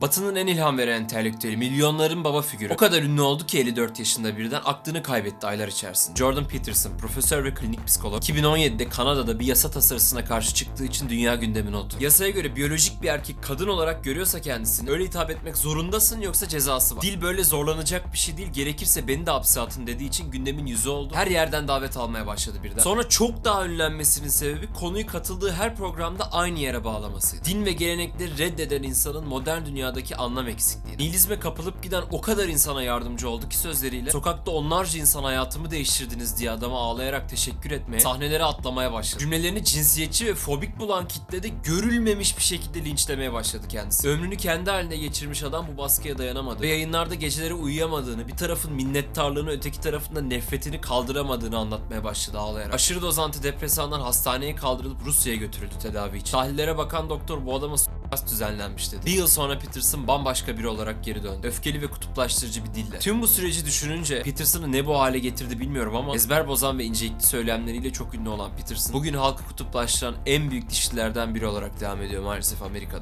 Batı'nın en ilham veren entelektüeli, milyonların baba figürü. O kadar ünlü oldu ki 54 yaşında birden aklını kaybetti aylar içerisinde. Jordan Peterson, profesör ve klinik psikolog, 2017'de Kanada'da bir yasa tasarısına karşı çıktığı için dünya gündemine oturdu. Yasaya göre biyolojik bir erkek kadın olarak görüyorsa kendisini öyle hitap etmek zorundasın yoksa cezası var. Dil böyle zorlanacak bir şey değil, gerekirse beni de hapse atın dediği için gündemin yüzü oldu. Her yerden davet almaya başladı birden. Sonra çok daha ünlenmesinin sebebi konuyu katıldığı her programda aynı yere bağlamasıydı. Din ve gelenekleri reddeden insanın modern dünyadaki anlam eksikliği. Nihilizme kapılıp giden o kadar insana yardımcı oldu ki sözleriyle sokakta onlarca insan hayatımı değiştirdiniz diye adama ağlayarak teşekkür etmeye, sahnelere atlamaya başladı. Cümlelerini cinsiyetçi ve fobik bulan kitlede görülmemiş bir şekilde linçlemeye başladı kendisi. Ömrünü kendi haline geçirmiş adam bu baskıya dayanamadı ve yayınlarda geceleri uyuyamadığını, bir tarafın minnettarlığını, öteki tarafın da nefretini kaldıramadığını anlatmaya başladı ağlayarak. Aşırı doz antidepresanlar hastaneye kaldırılıp Rusya'ya götürüldü tedavi için. Tahlillere bakan doktor bu adama suikast düzenlenmiş dedi. Bir yıl sonra Peterson bambaşka biri olarak geri döndü. Öfkeli ve kutuplaştırıcı bir dille. Tüm bu süreci düşününce Peterson'ı ne bu hale getirdi bilmiyorum ama ezber bozan ve incelikli söylemleriyle çok ünlü olan Peterson bugün halkı kutuplaştıran en büyük dişlilerden biri olarak devam ediyor maalesef Amerika'da.